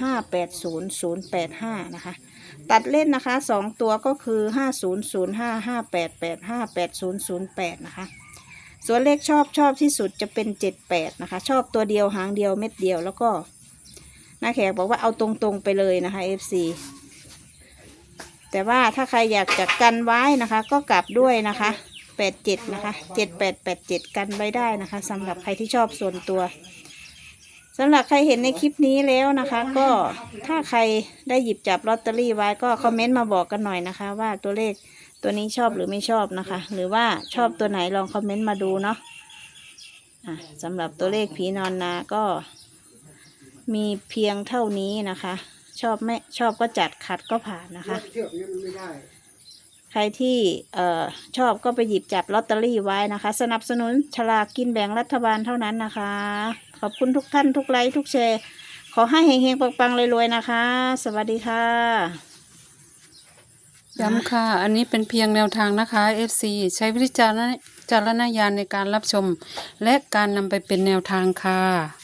ห้าแปดศูนย์ศูนย์แปดห้านะคะ ตัดเล่นนะคะสองตัวก็คือห้าศูนย์ศูนย์ห้าห้าแปดแปดห้าแปดศูนย์ศูนย์แปดนะคะ ส่วนเลขชอบชอบที่สุดจะเป็นเจ็ดแปดนะคะ ชอบตัวเดียวหางเดียวเม็ดเดียวแล้วก็น้าแขกบอกว่าเอาตรงๆไปเลยนะคะ FC แต่ว่าถ้าใครอยากจะกันไว้นะคะ ก็กลับด้วยนะคะแปดเจ็ดนะคะเจ็ดแปดแปดเจ็ดกันไว้ได้นะคะสำหรับใครที่ชอบส่วนตัว สำหรับใครเห็นในคลิปนี้แล้วนะคะ ก็ถ้าใครได้หยิบจับลอตเตอรี่ไว้ก็คอมเมนต์มาบอกกันหน่อยนะคะ ว่าตัวเลขตัวนี้ชอบหรือไม่ชอบนะคะ หรือว่าชอบตัวไหนลองคอมเมนต์มาดูเนาะะสำหรับตัวเลขผีนอนนาก็มีเพียงเท่านี้นะคะ ชอบไม่ชอบก็จัดขัดก็ผ่านนะคะ ใครที่เอ่อชอบก็ไปหยิบจับลอตเตอรี่ไว้นะคะ สนับสนุนฉลากกินแบ่งรัฐบาลเท่านั้นนะคะ ขอบคุณทุกท่านทุกไลค์ทุกแชร์ ขอให้เฮงๆปังๆรวยๆนะคะ สวัสดีค่ะ ย้ำค่ะ อันนี้เป็นเพียงแนวทางนะคะ FC ใช้วิจารณจารณญาณในการรับชม และการนำไปเป็นแนวทางค่ะ